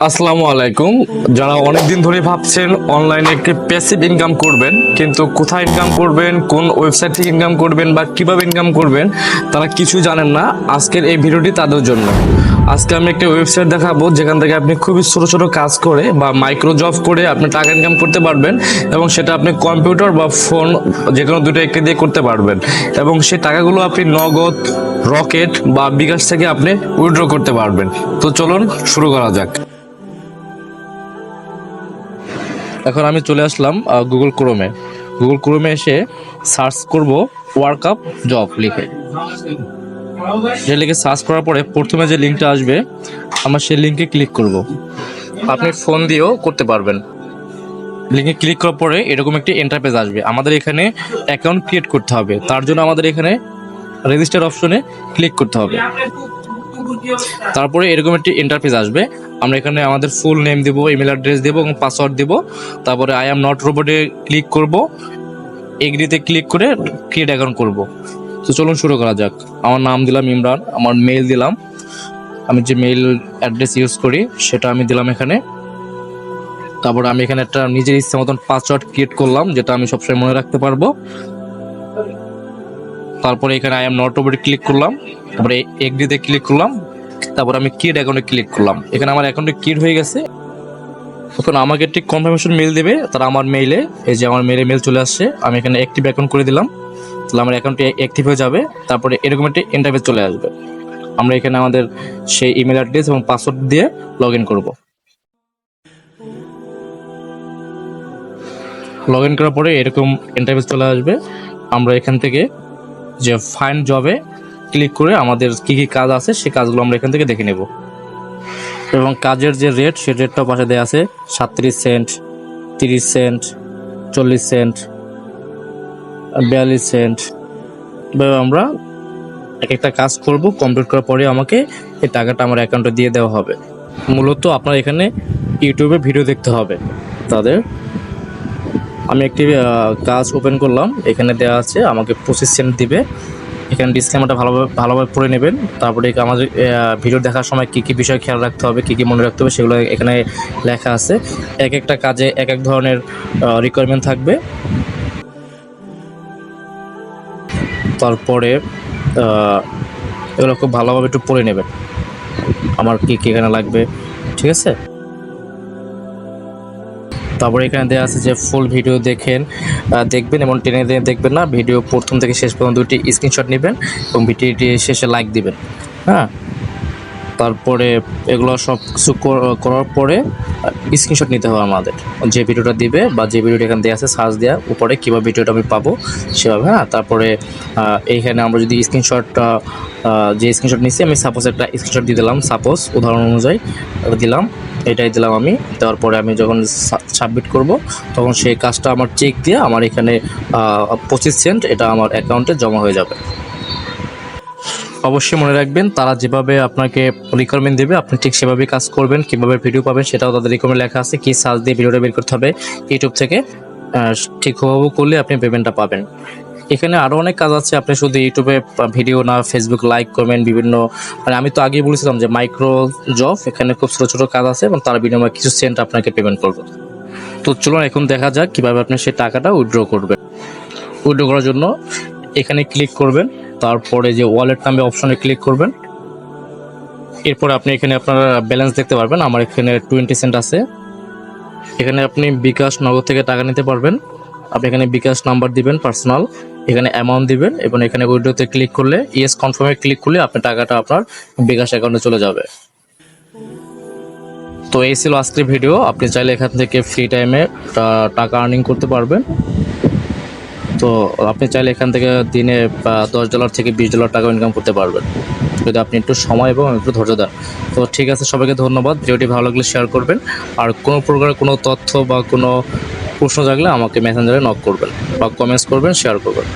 আসসালামু আলাইকুম। যারা অনেকদিন ধরে ভাবছেন অনলাইনে একটি প্যাসিভ ইনকাম করবেন, কিন্তু কোথায় ইনকাম করবেন, কোন ওয়েবসাইট থেকে ইনকাম করবেন বা কীভাবে ইনকাম করবেন, তারা কিছু জানেন না। আজকের এই ভিডিওটি তাদের জন্য। আজকে আমি একটা ওয়েবসাইট দেখাবো, যেখান থেকে আপনি খুবই ছোট ছোট কাজ করে বা মাইক্রো জব করে আপনি টাকা ইনকাম করতে পারবেন এবং সেটা আপনি কম্পিউটার বা ফোন যে কোনো দুটো একটি দিয়ে করতে পারবেন। এবং সেই টাকাগুলো আপনি নগদ রকেট বা বিকাশ থেকে আপনি উইথড্র করতে পারবেন। তো চলুন শুরু করা যাক। এখন আমি চলে আসলাম গুগল ক্রোমে গুগল ক্রোমে এসে সার্চ করব ওয়ার্ক আপ জব লিখে। যে লিখে সার্চ করার পরে প্রথমে যে লিঙ্কটা আসবে, আমার সেই লিঙ্কে ক্লিক করব। আপনি ফোন দিয়েও করতে পারবেন। লিঙ্কে ক্লিক করার পরে এরকম একটি এন্টারপেজ আসবে। আমাদের এখানে অ্যাকাউন্ট ক্রিয়েট করতে হবে। তার জন্য আমাদের এখানে রেজিস্টার অপশনে ক্লিক করতে হবে। তারপরে এরকম একটি ইন্টারফেস আসবে। আমরা এখানে আমাদের ফুল নেম দেবো ইমেল অ্যাড্রেস দেবো এবং পাসওয়ার্ড দেবো। তারপরে আই এম নট রোবটে ক্লিক করব। এগ্রিতে ক্লিক করে ক্রিয়েট অ্যাকাউন্ট করব। তো চলুন শুরু করা যাক। আমার নাম দিলাম ইমরান, আমার মেইল দিলাম। আমি যে মেল অ্যাড্রেস ইউজ করি, সেটা আমি দিলাম এখানে। তারপর আমি এখানে একটা নিজের ইচ্ছে মতন পাসওয়ার্ড ক্রিয়েট করলাম, যেটা আমি সবসময় মনে রাখতে পারব। তারপরে এখানে আই এম নট রোবটে ক্লিক করলাম। তারপরে এগ্রিতে ক্লিক করলাম। তারপর আমি কিড অ্যাকাউন্টে ক্লিক করলাম। এখানে আমার অ্যাকাউন্টে কিড হয়ে গেছে। এখন আমাকে একটি কনফার্মেশন মেল দেবে, তারা আমার মেইলে এই যে আমার মেলে মেল চলে আসছে, আমি এখানে অ্যাক্টিভ অ্যাকাউন্ট করে দিলাম। তাহলে আমার অ্যাকাউন্টটি অ্যাক্টিভ হয়ে যাবে, তারপরে এরকম একটি ইন্টারভিউ চলে আসবে। আমরা এখানে আমাদের সেই ইমেল অ্যাড্রেস এবং পাসওয়ার্ড দিয়ে লগ ইন করব। লগ ইন করার পরে এরকম ইন্টারভিউ চলে আসবে। আমরা এখান থেকে যে ফাইন জবে ক্লিক করে আমাদের কি কি কাজ আছে, সেই কাজগুলো আমরা এখান থেকে দেখে নেব। এবং কাজের যে রেট সে রেটটাও পাশে দেওয়া আছে সাতত্রিশ সেন্ট তিরিশ সেন্ট চল্লিশ সেন্ট বিয়াল্লিশ সেন্ট এভাবে আমরা এক একটা কাজ করব কমপ্লিট করার পরে আমাকে এই টাকাটা আমার অ্যাকাউন্টে দিয়ে দেওয়া হবে। মূলত আপনার এখানে ইউটিউবে ভিডিও দেখতে হবে। তাদের আমি একটি কাজ ওপেন করলাম, এখানে দেওয়া আছে আমাকে পঁচিশ সেন্ট দিবে। এখানে ডিসক্লেমারটা ভালোভাবে ভালোভাবে পড়ে নেবেন। তারপরে আমাদের ভিডিও দেখার সময় কী কী বিষয় খেয়াল রাখতে হবে, কী কী মনে রাখতে হবে, সেগুলো এখানে লেখা আছে। এক একটা কাজে এক এক ধরনের রিকোয়ারমেন্ট থাকবে। তারপরে এগুলো খুব ভালোভাবে একটু পড়ে নেবেন। আমার কী কী এখানে লাগবে, ঠিক আছে? তারপরে এখানে দেওয়া আছে যে ফুল ভিডিও দেখেন দেখবেন এবং টেনে টেনে দেখবেন না। ভিডিও প্রথম থেকে শেষ পর্যন্ত দুটি স্ক্রিনশট নেবেন এবং ভিডিওটি শেষে লাইক দিবেন হ্যাঁ? তারপরে এগুলো সব কিছু করার পরে স্ক্রিনশট নিতে হবে আমাদের। যে ভিডিওটা দিবে বা যে ভিডিওটা এখানে দেওয়া আছে সার্চ দেওয়া উপরে কীভাবে ভিডিওটা আমি পাবো, সেভাবে হ্যাঁ? তারপরে এইখানে আমরা যদি স্ক্রিনশটটা যে স্ক্রিনশট নিচ্ছি আমি সাপোজ একটা স্ক্রিনশট দিয়ে দিলাম। সাপোজ উদাহরণ অনুযায়ী, দিলাম। এটাই দিলাম আমি। দেওয়ার পরে আমি যখন সাবমিট করব, তখন সেই কাজটা আমার চেক দিয়ে আমার এখানে পঁচিশ সেন্ট এটা আমার অ্যাকাউন্টে জমা হয়ে যাবে। অবশ্যই মনে রাখবেন, তারা যেভাবে আপনাকে রিকোয়ারমেন্ট দেবে, আপনি ঠিক সেভাবে কাজ করবেন, কীভাবে ভিডিও পাবেন সেটাও তাদের রিকোয়ারমেন্ট লেখা আছে, কী সার্চ দিয়ে ভিডিওটা বের করতে হবে ইউটিউব থেকে ঠিকভাবে করলে আপনি পেমেন্টটা পাবেন। এখানে আরও অনেক কাজ আছে। আপনি শুধু ইউটিউবে ভিডিও না ফেসবুক লাইক করবেন বিভিন্ন মানে আমি তো আগেই বলেছিলাম যে মাইক্রো জব এখানে খুব ছোটো ছোটো কাজ আছে এবং তার বিনিময়ে কিছু সেন্ট আপনাকে পেমেন্ট করবে। তো চলুন এখন দেখা যাক কীভাবে আপনি সেই টাকাটা উইথড্র করবেন। উইথড্র করার জন্য এখানে ক্লিক করবেন, তারপরে যে ওয়ালেট নামে অপশনে ক্লিক করবেন। এরপর আপনি এখানে আপনার ব্যালেন্স দেখতে পারবেন, আমার এখানে টোয়েন্টি সেন্ট আছে। এখানে আপনি বিকাশ নগদ থেকে টাকা নিতে পারবেন। আপনি এখানে বিকাশ নাম্বার দিবেন পার্সোনাল এখানে অ্যামাউন্ট দিবেন এবং এখানে উইডোতে ক্লিক করলে ইয়েস কনফার্মে ক্লিক করলে আপনার টাকাটা আপনার বিকাশ অ্যাকাউন্টে চলে যাবে। তো এই ছিল আজকের ভিডিও আপনি চাইলে এখান থেকে ফ্রি টাইমে টাকা আর্নিং করতে পারবেন। তো আপনি চাইলে এখান থেকে দিনে দশ ডলার থেকে বিশ ডলার টাকা ইনকাম করতে পারবেন। যদি আপনি একটু সময় এবং একটু ধৈর্য দেন। তো ঠিক আছে, সবাইকে ধন্যবাদ। ভিডিওটি ভালো লাগলে শেয়ার করবেন। আর কোনো প্রকার কোনো তথ্য বা কোনো প্রশ্ন থাকলে আমাকে মেসেঞ্জারে নক করবেন বা কমেন্টস করবেন শেয়ার করবেন।